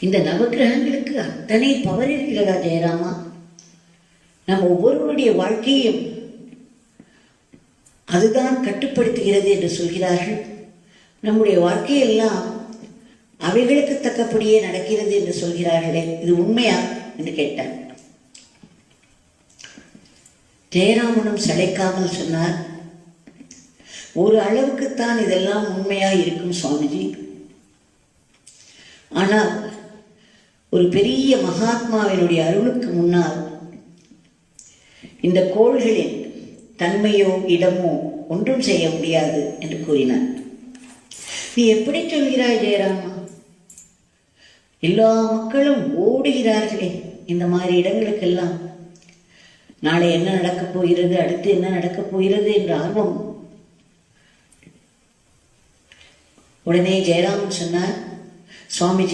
இந்த நவக்கிரகங்களுக்கு அத்தனை பவர் இருக்கிறதா ஜெயராமா? நம்ம ஒவ்வொருவருடைய வாழ்க்கையும் அதுதான் கட்டுப்படுத்துகிறது என்று சொல்கிறார்கள். நம்முடைய வாழ்க்கையெல்லாம் அவைகளுக்கு தக்கபடியே நடக்கிறது என்று சொல்கிறார்களே இது உண்மையா என்று கேட்டார். ஜெயராமனும் சளைக்காமல் சொன்னார் ஒரு அளவுக்குத்தான் இதெல்லாம் உண்மையாக இருக்கும் சுவாமிஜி. ஆனால் ஒரு பெரிய மகாத்மாவினுடைய அருளுக்கு முன்னால் இந்த கோள்களின் தன்மையோ இடமோ ஒன்றும் செய்ய முடியாது என்று கூறினார். நீ எப்படி சொல்கிறாய் ஜெயராமா? எல்லா மக்களும் ஓடுகிறார்களே இந்த மாதிரி இடங்களுக்கெல்லாம். நாளை என்ன நடக்கப் போகிறது அடுத்து என்ன நடக்கப் போகிறது என்ற ஆர்வம். உடனே ஜெயராமன் சொன்னார் சுவாமிஜி